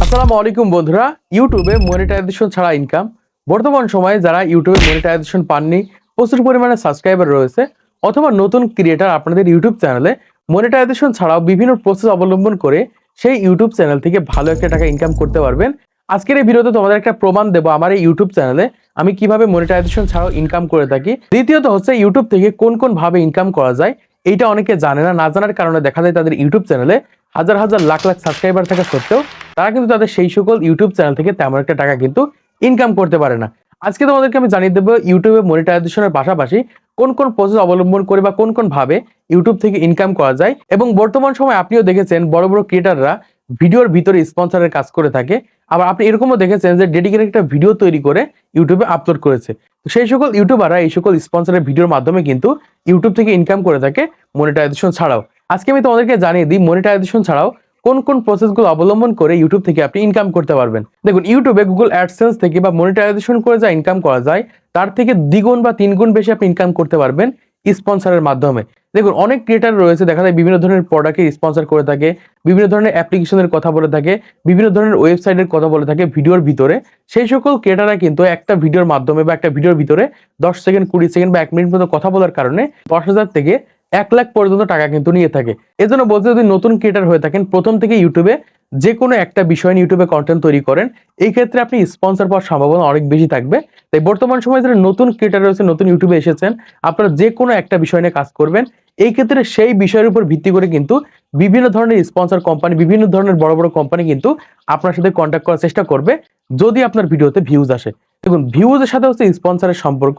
আসসালামু আলাইকুম বন্ধুরা ইউটিউবে মনিটাইজেশন ছাড়া ইনকাম বর্তমান সময়ে যারা ইউটিউবে মনিটাইজেশন পাননি, প্রচুর পরিমাণে সাবস্ক্রাইবার রয়েছে, অথবা নতুন ক্রিয়েটার আপনাদের ইউটিউব চ্যানেলে মনিটাইজেশন ছাড়াও বিভিন্ন প্রসেস অবলম্বন করে সেই ইউটিউব চ্যানেল থেকে ভালো একটা টাকা ইনকাম করতে পারবেন। আজকের এই ভিডিওতে তোমাদের একটা প্রমাণ দেবো আমার এই ইউটিউব চ্যানেলে আমি কীভাবে মনিটাইজেশন ছাড়াও ইনকাম করে থাকি। দ্বিতীয়ত হচ্ছে ইউটিউব থেকে কোন কোন ভাবে ইনকাম করা যায় এইটা অনেকে জানে না না জানার কারণে দেখা যায় তাদের ইউটিউব চ্যানেলে হাজার হাজার লাখ লাখ সাবস্ক্রাইবার থাকা সত্ত্বেও তারা কিন্তু তাদের সেই সকল ইউটিউব চ্যানেল থেকে তেমন একটা টাকা কিন্তু ইনকাম করতে পারে না। আজকে তোমাদেরকে আমি জানিয়ে দেবো ইউটিউবে মনিটাইজেশনের পাশাপাশি কোন কোন প্রসেস অবলম্বন করে বা কোন কোন ভাবে ইউটিউব থেকে ইনকাম করা যায় এবং বর্তমান সময় আপনিও দেখেছেন বড় বড় ক্রিয়েটাররা ভিডিওর ভিতরে স্পন্সরের কাজ করে থাকে। আবার আপনি এরকমও দেখেছেন যে ডেডিকেটেড একটা ভিডিও তৈরি করে ইউটিউবে আপলোড করেছে। সেই সকল ইউটিউবাররা এই সকল স্পন্সরের ভিডিওর মাধ্যমে কিন্তু ইউটিউব থেকে ইনকাম করে থাকে মনিটাইজেশন ছাড়াও। আজকে আমি তোমাদেরকে জানিয়ে দিই মনিটাইজেশন ছাড়াও কোন কোন প্রসেসগুলো অবলম্বন করে ইউটিউব থেকে আপনি ইনকাম করতে পারবেন। দেখুন, ইউটিউবে গুগল অ্যাডসেন্স থেকে বা মনিটাইজেশন করে যা ইনকাম করা যায়, তার থেকে দ্বিগুণ বা তিনগুণ বেশি আপনি ইনকাম করতে পারবেন স্পন্সরের মাধ্যমে। দেখুন, অনেক ক্রিয়েটার রয়েছে, দেখা যায় বিভিন্ন ধরনের প্রোডাক্টের স্পন্সর করে থাকে, বিভিন্ন ধরনের অ্যাপ্লিকেশনের কথা বলে থাকে, বিভিন্ন ধরনের ওয়েবসাইটের কথা বলে থাকে ভিডিওর ভিতরে। সেই সকল ক্রিয়েটাররা কিন্তু একটা ভিডিওর মাধ্যমে বা একটা ভিডিওর ভিতরে দশ সেকেন্ড, কুড়ি সেকেন্ড বা এক মিনিট মতো কথা বলার কারণে দশ হাজার থেকে এক লাখ পর্যন্ত টাকা কিন্তু নিয়ে থাকে। এজন্য বলতে যদি নতুন ক্রিয়েটার হয়ে থাকেন, প্রথম থেকে ইউটিউবে যে কোনো একটা বিষয় ইউটিউবে কন্টেন্ট তৈরি করেন, এই ক্ষেত্রে আপনি স্পন্সর পাওয়ার সম্ভাবনা অনেক বেশি থাকবে। তাই বর্তমান সময়ে যারা নতুন ক্রিয়েটার রয়েছে, নতুন ইউটিউবে এসেছেন, আপনারা যে কোনো একটা বিষয় নিয়ে কাজ করবেন এই ক্ষেত্রে সেই বিষয়ের উপর ভিত্তি করে কিন্তু বিভিন্ন ধরনের স্পন্সর কোম্পানি বিভিন্ন ধরনের বড় বড় কোম্পানি কিন্তু আপনার সাথে কন্ট্যাক্ট করার চেষ্টা করবে যদি আপনার ভিডিওতে ভিউজ আসে। দেখুন ভিউজের সাথে হচ্ছে স্পন্সরের সম্পর্ক।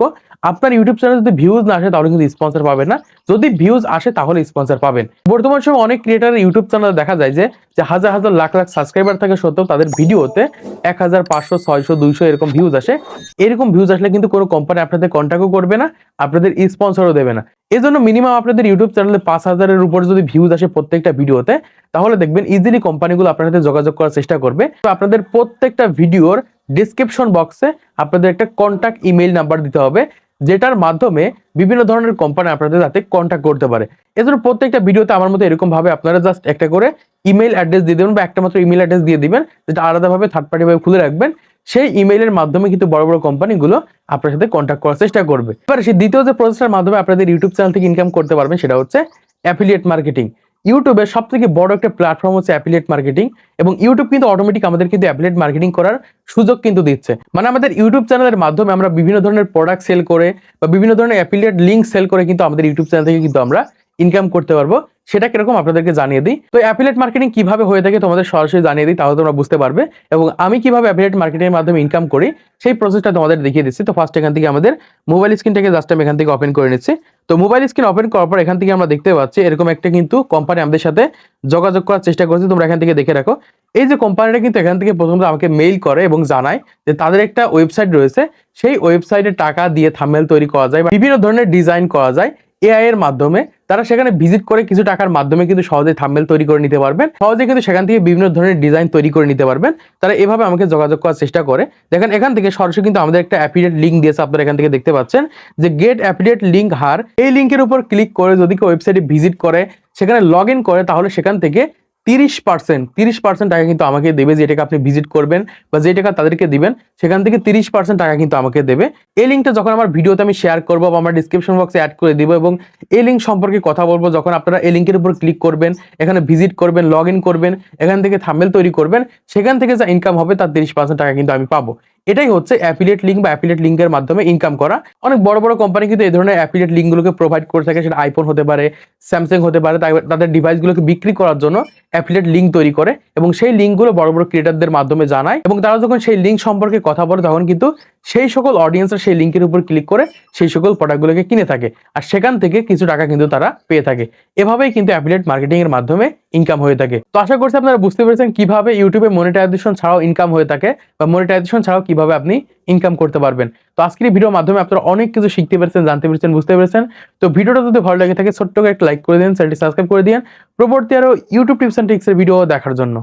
আপনার ইউটিউব চ্যানেল যদি ভিউজ না আসে, তাহলে কিন্তু স্পন্সর পাবেন না। যদি ভিউজ আসে, তাহলে স্পন্সর পাবেন। বর্তমান সময় অনেক ক্রিয়েটার ইউটিউব চ্যানেলে দেখা যায় যে হাজার হাজার লাখ লাখ সাবস্ক্রাইবার থাকে সত্ত্বেও তাদের ভিডিওতে এক হাজার পাঁচশো, ছয়শো, দুইশো এরকম ভিউজ আসে। এরকম ভিউজ আসলে কিন্তু কোনো কোম্পানি আপনাদের কন্ট্যাক্টও করবে না, আপনাদের স্পন্সরও দেবে না। এই জন্য মিনিমাম আপনাদের ইউটিউব চ্যানেলে পাঁচ হাজারের উপর যদি ভিউজ আসে প্রত্যেকটা ভিডিওতে, তাহলে দেখবেন ইজিলি কোম্পানিগুলো আপনার সাথে যোগাযোগ করার চেষ্টা করবে। তো আপনাদের প্রত্যেকটা ভিডিওর ডিসক্রিপশন বক্সে আপনাদের একটা কন্ট্যাক্ট ইমেল নাম্বার দিতে হবে, যেটার মাধ্যমে বিভিন্ন ধরনের কোম্পানি আপনাদের সাথে কন্ট্যাক্ট করতে পারে। এজন্য প্রত্যেকটা ভিডিওতে আমার মতো এরকম ভাবে আপনারা জাস্ট একটা করে ইমেল অ্যাড্রেস দিয়ে দেবেন বা একটা মাত্র ইমেল অ্যাড্রেস দিয়ে দিবেন, যেটা আলাদাভাবে থার্ড পার্টি ভাবে খুলে রাখবেন। সেই ইমেইলের মাধ্যমে কিন্তু বড় বড় কোম্পানিগুলো আপনার সাথে কন্ট্যাক্ট করার চেষ্টা করবে। এবার সেই দ্বিতীয় যে প্রসেসের মাধ্যমে আপনাদের ইউটিউব চ্যানেল থেকে ইনকাম করতে পারবেন, সেটা হচ্ছে অ্যাফিলিয়েট মার্কেটিং ইউটিউবের সব থেকে বড় একটা প্ল্যাটফর্ম হচ্ছে অ্যাফিলিয়েট মার্কেটিং এবং ইউটিউব কিন্তু অটোমেটিক আমাদের কিন্তু অ্যাপিলেট মার্কেটিং করার সুযোগ কিন্তু দিচ্ছে। মানে আমাদের ইউটিউব চ্যানেলের মাধ্যমে আমরা বিভিন্ন ধরনের প্রোডাক্ট সেল করে বা বিভিন্ন ধরনের অ্যাফিলিয়েট লিঙ্ক সেল করে কিন্তু আমাদের ইউটিউব চ্যানেল থেকে কিন্তু আমরা ইনকাম করতে পারব। সেটা কীরকম আপনাদেরকে জানিয়ে দিই। তো অ্যাফিলিয়েট মার্কেটিং কীভাবে হয়ে থাকে তোমাদের সরাসরি জানিয়ে দিই, তাহলে তোমরা বুঝতে পারবে। এবং আমি কীভাবে অ্যাফিলিয়েট মার্কেটিং এর মাধ্যমে ইনকাম করি, সেই প্রসেসটা তোমাদের দেখিয়ে দিচ্ছি। তো ফার্স্ট এখান থেকে আমাদের মোবাইল স্ক্রিনটাকে জাস্ট আমি এখান থেকে ওপেন করে নিচ্ছি। তো মোবাইল স্ক্রিন ওপেন করার পর এখান থেকে আমরা দেখতে পাচ্ছি, এরকম একটা কিন্তু কোম্পানি আমাদের সাথে যোগাযোগ করার চেষ্টা করছে। তোমরা এখান থেকে দেখে রাখো। এই যে কোম্পানিটা কিন্তু এখান থেকে প্রথমত আমাকে মেইল করে এবং জানায় যে তাদের একটা ওয়েবসাইট রয়েছে। সেই ওয়েবসাইটে টাকা দিয়ে থামেল তৈরি করা যায় বা বিভিন্ন ধরনের ডিজাইন করা যায়। এআই এর মাধ্যমে তারা সেখানে ভিজিট করে কিছু টাকার মাধ্যমে কিন্তু সহজে থাম্বেল তৈরি করে নিতে পারবেন। সহজে কিন্তু সেখান থেকে বিভিন্ন ধরনের ডিজাইন তৈরি করে নিতে পারবেন। তারা এভাবে আমাকে যোগাযোগ করার চেষ্টা করে। দেখেন, এখান থেকে সরাসরি কিন্তু আমাদের একটা অ্যাপিডেট লিঙ্ক দিয়েছে আপনারা এখান থেকে দেখতে পাচ্ছেন যে গেট অ্যাপিডেট লিঙ্ক হার। এই লিঙ্কের উপর ক্লিক করে যদি কেউ ওয়েবসাইটে ভিজিট করে, সেখানে লগ করে, তাহলে সেখান থেকে তিরিশ পার্সেন্ট তিরিশ পার্সেন্ট টাকা কিন্তু আমাকে দেবে যে টাকা আপনি ভিজিট করবেন বা যে টাকা তাদেরকে দিবেন, সেখান থেকে তিরিশ পার্সেন্ট টাকা কিন্তু আমাকে দেবে। এই লিঙ্কটা যখন আমার ভিডিওতে আমি শেয়ার করব বা আমার ডিসক্রিপশন বক্সে অ্যাড করে দিব এবং এই লিঙ্ক সম্পর্কে কথা বলব, যখন আপনারা এই লিঙ্কের উপর ক্লিক করবেন, এখানে ভিজিট করবেন লগ ইন করবেন, এখান থেকে থামেল তৈরি করবেন, সেখান থেকে যা ইনকাম হবে তার তিরিশ পার্সেন্ট টাকা কিন্তু আমি পাবো। এটাই হচ্ছে অ্যাফিলিয়েট লিঙ্ক বা অ্যাফিলিয়েট লিঙ্কের মাধ্যমে ইনকাম করা। অনেক বড় বড় কোম্পানি কিন্তু এই ধরনের অ্যাফিলিয়েট লিঙ্কগুলোকে প্রোভাইড করে থাকে, সেটা আইফোন হতে পারে স্যামসাং হতে পারে তাদের ডিভাইসগুলোকে বিক্রি করার জন্য অ্যাফিলিয়েট লিঙ্ক তৈরি করে এবং সেই লিঙ্কগুলো বড় বড় ক্রিয়েটারদের মাধ্যমে জানায় এবং তারা যখন সেই লিঙ্ক সম্পর্কে কথা বলে তখন কিন্তু সেই সকল অডিয়েন্সরা সেই লিঙ্কের উপর ক্লিক করে সেই সকল প্রোডাক্টগুলোকে কিনে থাকে। আর সেখান থেকে কিছু টাকা কিন্তু তারা পেয়ে থাকে। এভাবেই কিন্তু অ্যাফিলিয়েট মার্কেটিং এর মাধ্যমে ইনকাম হয়ে থাকে। তো আশা করছি আপনারা বুঝতে পেরেছেন কীভাবে ইউটিউবে মনিটাইজেশন ছাড়াও ইনকাম হয়ে থাকে বা মনিটাইজেশন ছাড়াও কীভাবে আপনি ইনকাম করতে পারবেন। তো আজকের এই ভিডিওর মাধ্যমে আপনারা অনেক কিছু শিখতে পেরেছেন, জানতে পেরেছেন, বুঝতে পেরেছেন। তো ভিডিওটা যদি ভালো লাগে থাকে, ছোট্ট করে একটা লাইক করে দিন, চ্যানেলটি সাবস্ক্রাইব করে দিন। পরবর্তী আরও ইউটিউব টিপস অ্যান্ড ট্রিক্সের ভিডিও দেখার জন্য।